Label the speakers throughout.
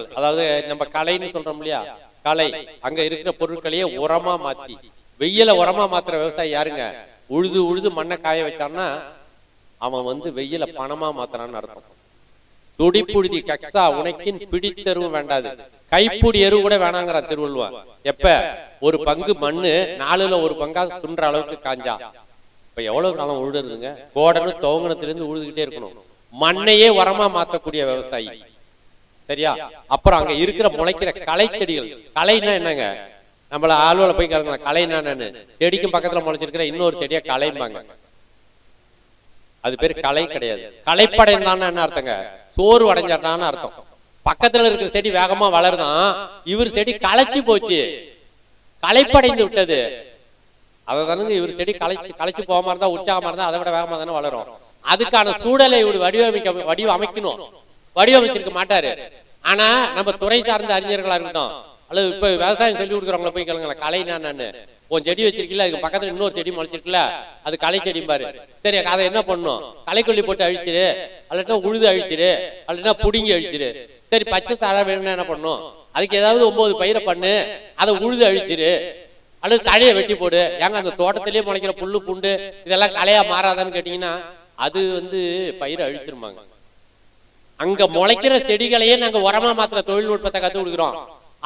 Speaker 1: பொருட்கள். அதாவது நம்ம கலைன்னு சொல்றோம் இல்லையா? கலை. அங்க இருக்கிற பொருட்களையே உரமா மாத்தி. வெயில உரமா மாத்துற விவசாயி யாருங்க? உழுது உழுது மண்ணை காய வச்சான்னா அவன் வந்து வெயில பணமா மாத்துறான்னு அர்த்தம். துடிப்புழுதி கக்ஸா உனக்கின் பிடித்தெருவு வேண்டாது. கைப்புடி எருவு கூட வேணாங்கிற திருவள்ளுவன். எப்ப? ஒரு பங்கு மண்ணு நாலுல ஒரு பங்கா சுன்ற அளவுக்கு காஞ்சா. இப்ப எவ்வளவு காலம் உழுதுருதுங்க கோடனு துவங்கினத்துல இருந்து உழுதுகிட்டே இருக்கணும். மண்ணையே உரமா மாத்தக்கூடிய விவசாயி. சரியா? அப்புறம் அங்க இருக்கிற முளைக்கிற களை செடிகள் களைன்னா என்னங்க? நம்மள ஆளுவல போய் கேளுங்க களைனா என்னன்னு. செடிக்கும் பக்கத்துல முளைச்சிருக்கிற இன்னொரு செடியா களைம்பாங்க. அது பேர் கலை கிடையாது. களைப்படைந்தான்னு என்ன அர்த்தங்க? சோறு அடைஞ்சாட்டான்னு அர்த்தம். பக்கத்துல இருக்கிற செடி வேகமா வளருதான் இவர் செடி களைச்சு போச்சு. களைப்படைந்து விட்டது. அதை தானுங்க இவர் செடி களைச்சு களைச்சு போகாம இருந்தா உற்சாகமா இருந்தா அதை விட வேகமா தானே வளரும். அதுக்கான சூழலை இவர் வடிவமைக்க வடிவமைக்கணும். வடிவமைச்சிருக்க மாட்டாரு. ஆனா நம்ம துறை சார்ந்த அறிஞர்களா இருக்கட்டும் அல்லது இப்ப விவசாயம் சொல்லி கொடுக்குறவங்கள போய் கேளுங்களேன் கலை நான் உன் செடி வச்சிருக்கல அதுக்கு பக்கத்துல இன்னொரு செடி முளைச்சிருக்கல அது களை செடி பாரு. சரி அதை என்ன பண்ணும்? களைக்கொல்லி போட்டு அழிச்சிரு அல்லட்டா உழுது அழிச்சிரு அல்லட்டா புடுங்கி அழிச்சிரு. சரி பச்சை சாரா வேணும்னா என்ன பண்ணும்? அதுக்கு ஏதாவது ஒன்பது பயிரை பண்ணு அதை உழுது அழிச்சிரு. அல்லது தழையை வெட்டி போடு. ஏங்க அந்த தோட்டத்திலேயே முளைக்கிற புல்லு புண்டு இதெல்லாம் களையா மாறாதான்னு கேட்டீங்கன்னா அது வந்து பயிரை அழிச்சிருமாங்க. அங்க முளைக்கிற செடிகளையே நாங்க உரமா மாத்திர தொழில்நுட்பத்தை கத்து கொடுக்குறோம்.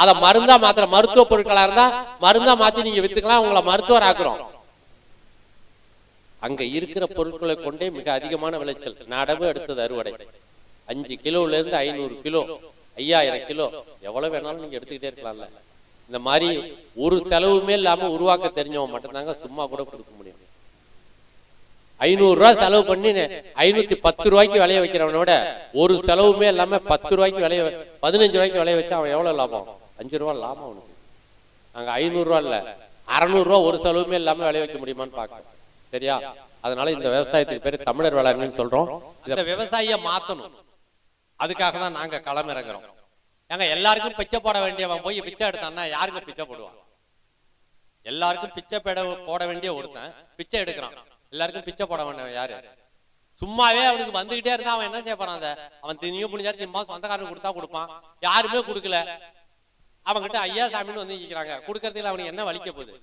Speaker 1: அதை மருந்தா மாத்திர மருத்துவ பொருட்களா இருந்தா மருந்தா மாத்தி நீங்க வித்துக்கலாம் உங்களை மருத்துவர் ஆக்குறோம். அங்க இருக்கிற பொருட்களை கொண்டே மிக அதிகமான விளைச்சல். நடவு எடுத்தது அறுவடை. அஞ்சு கிலோல இருந்து ஐநூறு கிலோ ஐயாயிரம் கிலோ எவ்வளவு வேணாலும் நீங்க எடுத்துக்கிட்டே இருக்கலாம்ல. இந்த மாதிரி ஒரு செலவுமே இல்லாம உருவாக்க தெரிஞ்சவன் மட்டும்தாங்க சும்மா கூட கொடுக்க முடியும். ஐநூறு ரூபாய் செலவு பண்ணி ஐநூத்தி பத்து ரூபாய்க்கு விளைய வைக்கிறவனை விட ஒரு செலவுமே இல்லாம பத்து ரூபாய்க்கு விளைய பதினஞ்சு ரூபாய்க்கு விளைய வச்சா அவன் எவ்வளவு லாபம்? அஞ்சு ரூபா லாபம் அவனுக்கு. ரூபா இல்ல. அறநூறு ரூபா ஒரு செலவுமே இல்லாம விளைய வைக்க முடியுமான்னு பாக்கிறோம் சரியா? அதனால இந்த விவசாயத்துக்கு பேரு தமிழர் வேளாண்மைன்னு சொல்றோம். இந்த விவசாயிய மாத்தணும். அதுக்காக தான் நாங்க களம் இறங்குறோம். ஏங்க எல்லாருக்கும் பிச்சை போட வேண்டியவன் போய் பிச்சை எடுத்தான்னா யாருக்கு பிச்சை போடுவான்? எல்லாருக்கும் பிச்சை போட போட வேண்டிய ஒருத்தன் பிச்சை எடுக்கிறான். எல்லாருக்கும் பிச்சை போட வேண்டாம் யாரு? சும்மாவே அவனுக்கு வந்துகிட்டே இருந்தா அவன் என்ன செய்ய போறான் அந்த? அவன் தினியும் புனிஞ்சா திம்பா சொந்தக்காரன் கொடுத்தா கொடுப்பான். யாருமே கொடுக்கல. அவன்கிட்ட ஐயா சாமின்னு வந்து நிக்கிறாங்க. கொடுக்கறதுல அவனுக்கு என்ன வலிக்க போகுது?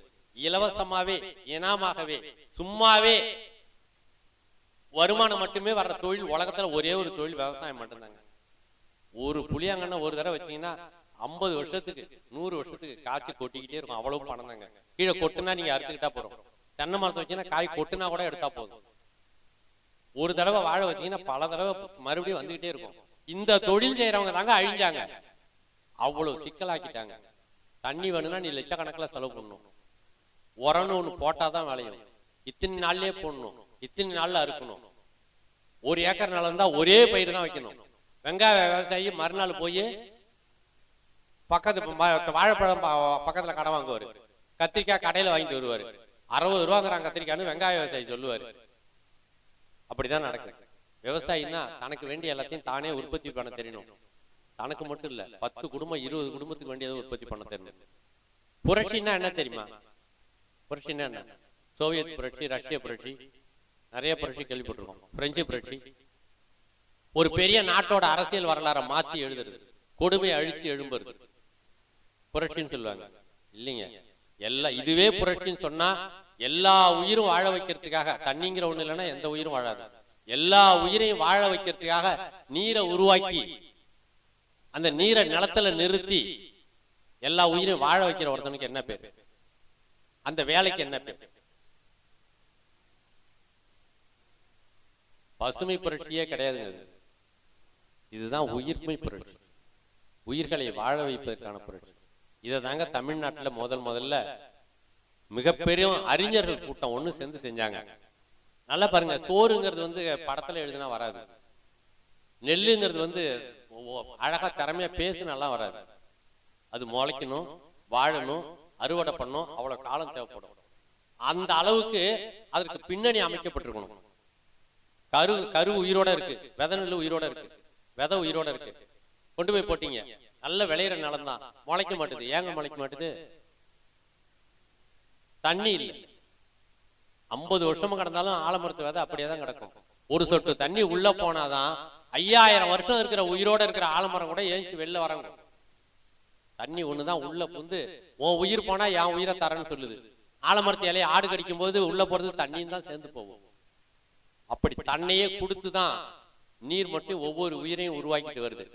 Speaker 1: இலவசமாவே இனாமாகவே சும்மாவே வருமானம் மட்டுமே வர்ற தொழில் உலகத்துல ஒரே ஒரு தொழில் விவசாயம் மட்டும்தாங்க. ஒரு புளியாங்கன்னா ஒரு தடவை வச்சீங்கன்னா ஐம்பது வருஷத்துக்கு நூறு வருஷத்துக்கு காய்ச்சி கொட்டிக்கிட்டே இருக்கும். அவ்வளவு பணம் தாங்க கீழே கொட்டுனா நீங்க அறுத்துக்கிட்டா போறோம். தென்னை மரத்தை வச்சீங்கன்னா காய் கொட்டுனா கூட எடுத்தா போதும். ஒரு தடவை வாழை வச்சீங்கன்னா பல தடவை மறுபடியும் வந்துகிட்டே இருக்கும். இந்த தொழில் செய்யறவங்க தாங்க அழிஞ்சாங்க. அவ்வளவு சிக்கலாக்கிட்டாங்க. தண்ணி வேணும்னா நீ லட்சக்கணக்கில் செலவு பண்ணணும். உரம்னு ஒண்ணு போட்டாதான் விளையும். இத்தனை நாள்லயே போடணும். இத்தனை நாள்ல அறுக்கணும். ஒரு ஏக்கர் நிலம் இருந்தா ஒரே பயிர் தான் வைக்கணும். வெங்காய விவசாயி மறுநாள் போய் பக்கத்து வாழைப்பழம் பக்கத்தில் பக்கத்துல கடை வாங்குவாரு. கத்திரிக்காய் கடையில வாங்கிட்டு வருவாரு. அறுபது ரூபாங்கிறாங்க கத்திரிக்காய்னு வெங்காய விவசாயி சொல்லுவார். அப்படிதான் நடக்குது. விவசாயின்னா தனக்கு வேண்டிய எல்லாத்தையும் தானே உற்பத்தி பண்ண தெரியணும். தனக்கு மட்டும் இல்ல பத்து குடும்பம் இருபது குடும்பத்துக்கு வேண்டியதை உற்பத்தி பண்ண தெரியணும். புரட்சின்னா என்ன தெரியுமா? புரட்சின்னா என்ன? சோவியத் புரட்சி ரஷ்ய புரட்சி நிறைய புரட்சி கேள்விப்பட்டிருக்கோம். பிரெஞ்சு புரட்சி. ஒரு பெரிய நாட்டோட அரசியல் வரலாறை மாத்தி எழுதுறது. கொடுமையை அழிச்சு எழும்புறது. புரட்சின்னு சொல்லுவாங்க. இல்லைங்க. எல்லாம் இதுவே புரட்சின்னு சொன்னா எல்லா உயிரும் வாழ வைக்கிறதுக்காக தண்ணிங்கிற ஒண்ணு இல்லைன்னா எந்த உயிரும் வாழாது. எல்லா உயிரையும் வாழ வைக்கிறதுக்காக நீரை உருவாக்கி அந்த நீரை நிலத்துல நிறுத்தி எல்லா உயிரையும் வாழ வைக்கிற ஒருத்தனுக்கு என்ன பேர்? அந்த வேலைக்கு என்ன பேர்? பசுமை புரட்சியே கிடையாதுங்க இதுதான் உயிர்மை புரட்சி. உயிர்களை வாழ வைப்பதற்கான புரட்சி. இதை தாங்க தமிழ்நாட்டுல முதல் முதல்ல மிகப்பெரிய அறிஞர்கள் கூட்டம் ஒண்ணு சேர்ந்து செஞ்சாங்க. நல்லா பாருங்க சோறுங்கிறது வந்து படத்துல எழுதுனா வராது. நெல்லுங்கிறது வந்து அழகா திறமையா பேசுனாலாம் வராது. அது முளைக்கணும் வாழணும் அறுவடை பண்ணணும் அவ்வளவு காலம் தேவைப்படும். அந்த அளவுக்கு அதற்கு பின்னணி அமைக்கப்பட்டிருக்கணும். கரு கரு உயிரோட இருக்கு விதை நெல்லு உயிரோட இருக்கு விதை உயிரோட இருக்கு. கொண்டு போய் போட்டீங்க. நல்ல விளையிற நிலம் தான் முளைக்க மாட்டேது. ஏங்க முளைக்க மாட்டேது? தண்ணி இல்லை ஐம்பது வருஷமா கிடந்தாலும் ஆலமரத்து விதை அப்படியே தான் கிடக்கும். ஒரு சொட்டு தண்ணி உள்ள போனாதான் ஐயாயிரம் வருஷம் இருக்கிற உயிரோட இருக்கிற ஆலமரம் கூட ஏஞ்சி வெளில வரங்க தண்ணி ஒண்ணுதான் உள்ள புந்து உன் உயிர் போனா என் உயிரை தரேன்னு சொல்லுது. ஆலமரத்து இலையை ஆடு கடிக்கும் போது உள்ள போறது தண்ணியும் தான் சேர்ந்து போகும். அப்படி தன்னையே கொடுத்து தான் நீர் மட்டும் ஒவ்வொரு உயிரையும் உருவாக்கிட்டு வருது.